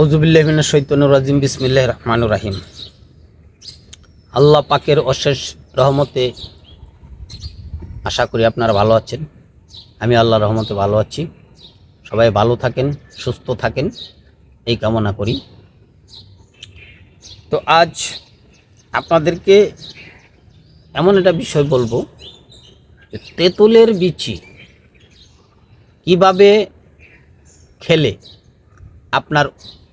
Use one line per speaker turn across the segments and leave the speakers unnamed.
ওজুবিল্লাহমিন সৈতনুর রাজিম বিসমিল্লাহ রহমানুর রাহিম। আল্লাহ পাকের অশেষ রহমতে আশা করি আপনারা ভালো আছেন। আমি আল্লাহ রহমতে ভালো আছি। সবাই ভালো থাকেন, সুস্থ থাকেন, এই কামনা করি। তো আজ আপনাদেরকে এমন একটা বিষয় বলব তেঁতুলের বিচি কীভাবে খেলে আপনার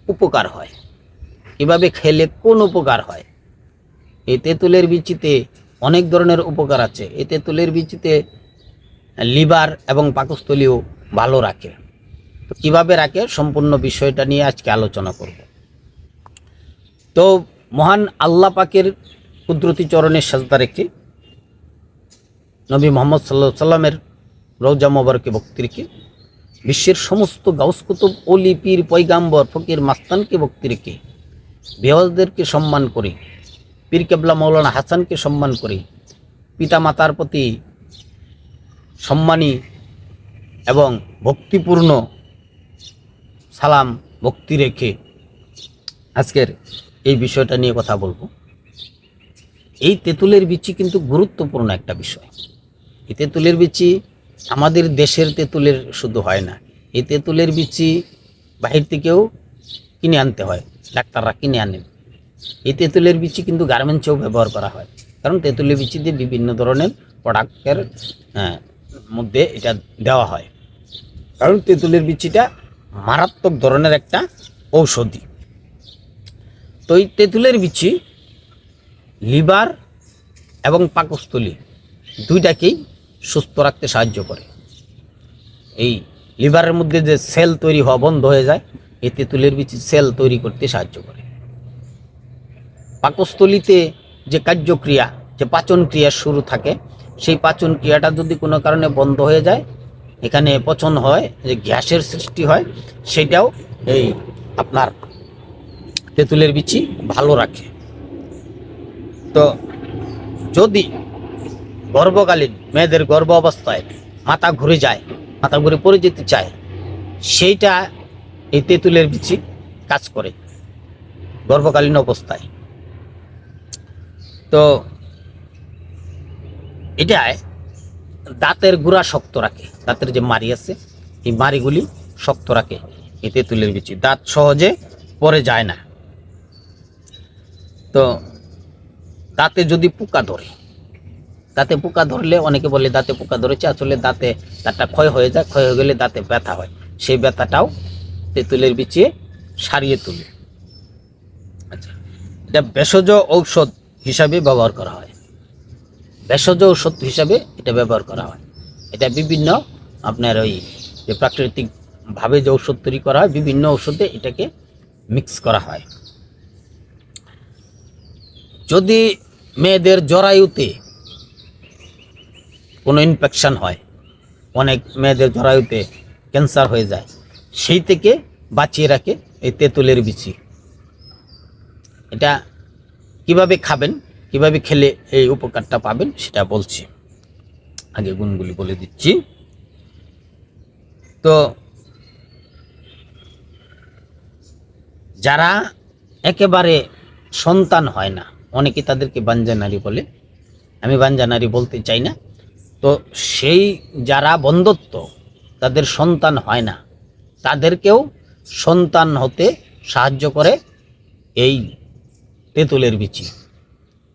উপকার হয়। কীভাবে খেলে কোন উপকার হয়? এই তেঁতুলের বিচিতে অনেক ধরনের উপকার আছে। এই তেঁতুলের বিচিতে লিভার এবং পাকস্থলীও ভালো রাখে। তো কীভাবে রাখে? সম্পূর্ণ বিষয়টা নিয়ে আজকে আলোচনা করব। তো মহান আল্লাহ পাকের কুদরতি চরণের সাজদা রেখে নবী মোহাম্মদ সাল্লাহ সাল্লামের রৌজা মোবারকে ভক্তি রেখে বিশ্বের সমস্ত গাউস কুতুব অলি, পীর পৈগাম্বর ফকির, মাস্তানকে ভক্তি রেখে বেহজদেরকে সম্মান করে, পীর কেবলা মৌলানা হাসানকে সম্মান করে পিতা মাতার প্রতি সম্মানী এবং ভক্তিপূর্ণ সালাম, ভক্তি রেখে আজকের এই বিষয়টা নিয়ে কথা বলব। এই তেঁতুলের বিচি কিন্তু গুরুত্বপূর্ণ একটা বিষয়। এই তেঁতুলের বিচি আমাদের দেশের তেঁতুলের শুধু হয় না এই তেঁতুলের বিচি বাহির থেকেও কিনে আনতে হয় ডাক্তাররা কিনে আনেন এই তেঁতুলের বিচি কিন্তু গার্মেন্টসেও ব্যবহার করা হয় কারণ তেঁতুলের বিচি দিয়ে বিভিন্ন ধরনের প্রোডাক্টের হ্যাঁ, মধ্যে এটা দেওয়া হয়। কারণ তেঁতুলের বিচিটা মারাত্মক ধরনের একটা ঔষধি। তো এই তেঁতুলের বিচি লিভার এবং পাকস্থলী দুইটাকেই সুস্থ রাখতে সাহায্য করে। এই লিভারের মধ্যে যে সেল তৈরি হওয়া বন্ধ হয়ে যায়, এই তেঁতুলের বিচি সেল তৈরি করতে সাহায্য করে। পাকস্থলীতে যে কার্যক্রিয়া, যে পাচন ক্রিয়া শুরু থাকে, সেই পাচন ক্রিয়াটা যদি কোনো কারণে বন্ধ হয়ে যায়, এখানে পচন হয়, যে গ্যাসের সৃষ্টি হয়, সেটাও এই আপনার তেঁতুলের বিচি ভালো রাখে। তো যদি গর্ভকালীন মেয়েদের গর্ভ অবস্থায় মাথা ঘুরে যায়, মাথা ঘুরে পড়ে যেতে চায়, সেইটা এই তেঁতুলের বিচি কাজ করে গর্ভকালীন অবস্থায়। তো এটায় দাঁতের গুড়া শক্ত রাখে, দাঁতের যে মারি আছে, এই মারিগুলি শক্ত রাখে এই তেঁতুলের বিচি। দাঁত সহজে পরে যায় না। তো দাঁতে যদি পোকা ধরে দাঁতে পোকা ধরলে অনেকে বলে দাঁতে পোকা ধরেছে, আসলে দাঁতে দাঁতটা ক্ষয় হয়ে যায়, ক্ষয় হয়ে গেলে দাঁতে ব্যথা হয়। সেই ব্যথাটাও তেঁতুলের বিচিয়ে সারিয়ে তুলে। আচ্ছা এটা ভেষজ ঔষধ হিসাবে ব্যবহার করা হয়। ভেষজ ঔষধ হিসাবে এটা ব্যবহার করা হয়। এটা বিভিন্ন আপনার ওই যে প্রাকৃতিকভাবে যে ঔষধ তৈরি করা হয়, বিভিন্ন ঔষধে এটাকে মিক্স করা হয়। যদি মেয়েদের জরায়ুতে কোনো ইনফেকশন হয়। অনেক মেয়েদের জরায়ুতে ক্যান্সার হয়ে যায়। সেই থেকে বাঁচিয়ে রাখে এই তেঁতুলের বিচি। এটা কীভাবে খাবেন, কীভাবে খেলে এই উপকারটা পাবেন সেটা বলছি। আগে গুণগুলি বলে দিচ্ছি। তো যারা একেবারে সন্তান হয় না অনেকে তাদেরকে বাঞ্জা নারী বলে। আমি বাঞ্জা নারী বলতে চাই না। তো সেই যারা বন্ধত্ব, তাদের সন্তান হয় না। তাদেরকেও সন্তান হতে সাহায্য করে এই তেঁতুলের বিচি।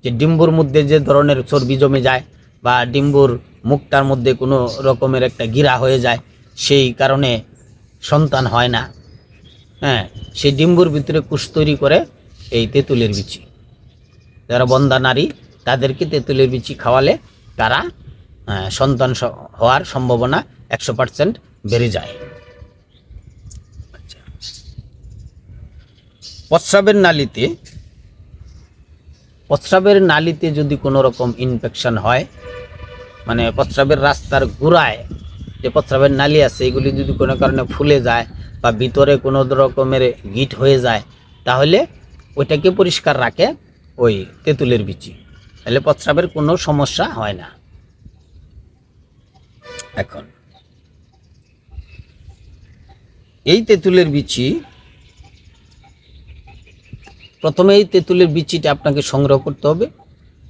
যে ডিম্বুর মধ্যে যে ধরনের চর্বি জমে যায় বা ডিম্বুর মুখটার মধ্যে কোনো রকমের একটা গিরা হয়ে যায়, সেই কারণে সন্তান হয় না। হ্যাঁ সেই ডিম্বুর ভিতরে কুশ তৈরি করে এই তেঁতুলের বিচি। যারা বন্দা নারী, তাদেরকে তেঁতুলের বিচি খাওয়ালে তারা সন্তান হওয়ার সম্ভাবনা একশো পার্সেন্ট বেড়ে যায়। আচ্ছা। প্রস্রাবের নালীতে প্রস্রাবের নালীতে যদি কোনো রকম ইনফেকশন হয় মানে প্রস্রাবের রাস্তার গোড়ায় যে প্রস্রাবের নালী আছে, এগুলি যদি কোনো কারণে ফুলে যায় বা ভিতরে কোনো রকমের গিট হয়ে যায়, তাহলে ওইটাকে পরিষ্কার রাখে ওই তেঁতুলের বিচি। তাহলে প্রস্রাবের কোনো সমস্যা হয় না। এখন। এই তেঁতুলের বিচি, প্রথমে এই তেঁতুলের বিচিটা আপনাকে সংগ্রহ করতে হবে।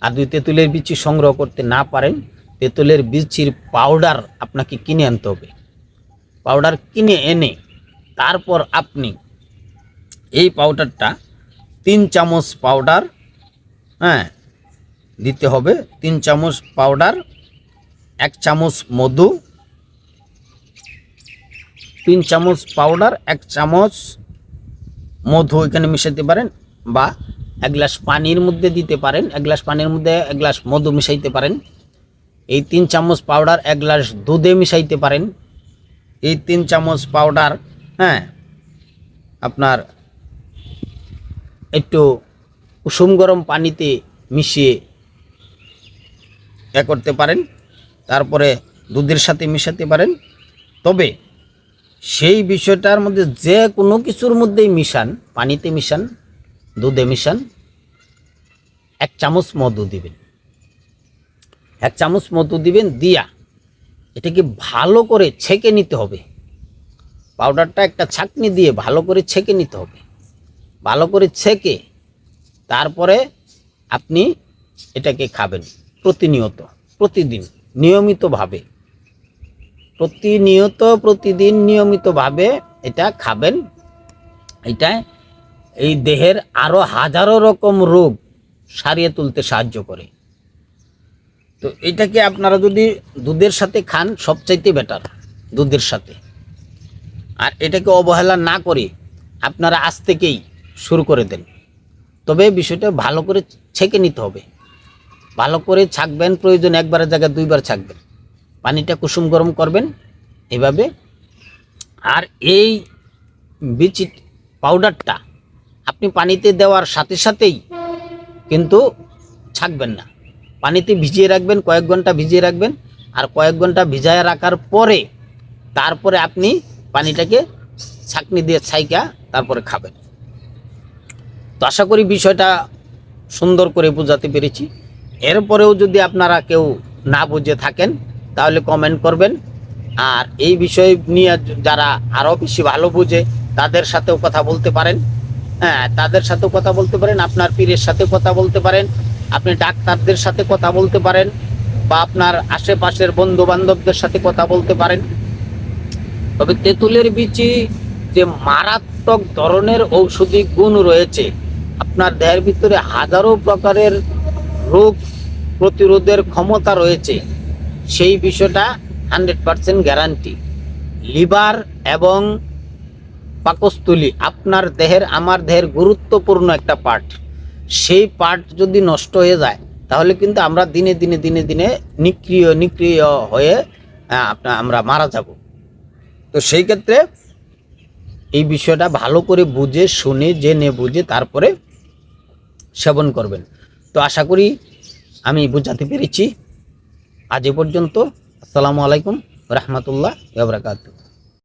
আর দুই তেঁতুলের বিচি সংগ্রহ করতে না পারেন, তেঁতুলের বিচির পাউডার আপনাকে কিনে আনতে হবে। পাউডার কিনে এনে তারপর আপনি এই পাউডারটা তিন চামচ পাউডার হ্যাঁ দিতে হবে। তিন চামচ পাউডার এক চামচ মধু, তিন চামচ পাউডার এক চামচ মধু এখানে মিশাতে পারেন বা এক গ্লাস পানির মধ্যে দিতে পারেন, এক গ্লাস পানির মধ্যে এক গ্লাস মধু মিশাইতে পারেন। এই তিন চামচ পাউডার এক গ্লাস দুধে মিশাইতে পারেন। এই তিন চামচ পাউডার হ্যাঁ আপনার একটু কুসুম গরম পানিতে মিশিয়ে এ করতে পারেন। তারপরে দুধের সাথে মিশাতে পারেন। তবে সেই বিষয়টার মধ্যে যে কোনো কিছুর মধ্যেই মিশান, পানিতে মিশান, দুধে মিশান। এক চামচ মধু দিবেন। এক চামচ মধু দিবেন দিয়া এটাকে ভালো করে ছেঁকে নিতে হবে। পাউডারটা একটা ছাঁকনি দিয়ে ভালো করে ছেঁকে নিতে হবে। ভালো করে ছেঁকে তারপরে আপনি এটাকে খাবেন প্রতিনিয়ত, প্রতিদিন। নিয়মিতভাবে। প্রতিনিয়ত প্রতিদিন নিয়মিতভাবে এটা খাবেন। এটা এই দেহের আরও হাজারো রকম রোগ সারিয়ে তুলতে সাহায্য করে। তো এটাকে আপনারা যদি দুধের সাথে খান, সবচাইতে বেটার দুধের সাথে। আর এটাকে অবহেলা না করে আপনারা আজ থেকেই শুরু করে দেন। তবে বিষয়টা ভালো করে ছেঁকে নিতে হবে। ভালো করে ছাকবেন, প্রয়োজন একবারের জায়গায় দুইবার ছাকবেন। পানিটা কুসুম গরম করবেন এভাবে। আর এই বিচি পাউডারটা আপনি পানিতে দেওয়ার সাথে সাথেই কিন্তু ছাকবেন না। পানিতে ভিজিয়ে রাখবেন, কয়েক ঘণ্টা ভিজিয়ে রাখবেন। আর কয়েক ঘণ্টা ভিজায় রাখার পরে তারপরে আপনি পানিটাকে ছাকনি দিয়ে ছাইকা তারপরে খাবেন। তো আশা করি বিষয়টা সুন্দর করে বোঝাতে পেরেছি। এরপরেও যদি আপনারা কেউ না বুঝে থাকেন, তাহলে কমেন্ট করবেন। আর এই বিষয় নিয়ে যারা আরও বেশি ভালো বুঝে, তাদের সাথেও কথা বলতে পারেন। হ্যাঁ তাদের সাথেও কথা বলতে পারেন, আপনার পীরের সাথে কথা বলতে পারেন, আপনি ডাক্তারদের সাথে কথা বলতে পারেন, বা আপনার আশেপাশের বন্ধু বান্ধবদের সাথে কথা বলতে পারেন। তবে তেঁতুলের বিচি যে মারাত্মক ধরনের ঔষধি গুণ রয়েছে, আপনার দেহের ভিতরে হাজারো প্রকারের রোগ প্রতিরোধের ক্ষমতা রয়েছে, সেই বিষয়টা হান্ড্রেড পারসেন্ট গ্যারান্টি। লিভার এবং পাকস্থলী, আপনার দেহের, আমার দেহের গুরুত্বপূর্ণ একটা পার্ট। সেই পার্ট যদি নষ্ট হয়ে যায়, তাহলে কিন্তু আমরা দিনে দিনে দিনে দিনে নিক্রিয় নিক্রিয় হয়ে আপনার আমরা মারা যাব। তো সেই ক্ষেত্রে এই বিষয়টা ভালো করে বুঝে, শুনে, জেনে বুঝে তারপরে সেবন করবেন। তো আশা করি আমি বুঝাতে পেরেছি। আজ এ পর্যন্ত। আসসালামু আলাইকুম রহমতুল্লাহ বাবরাকাতু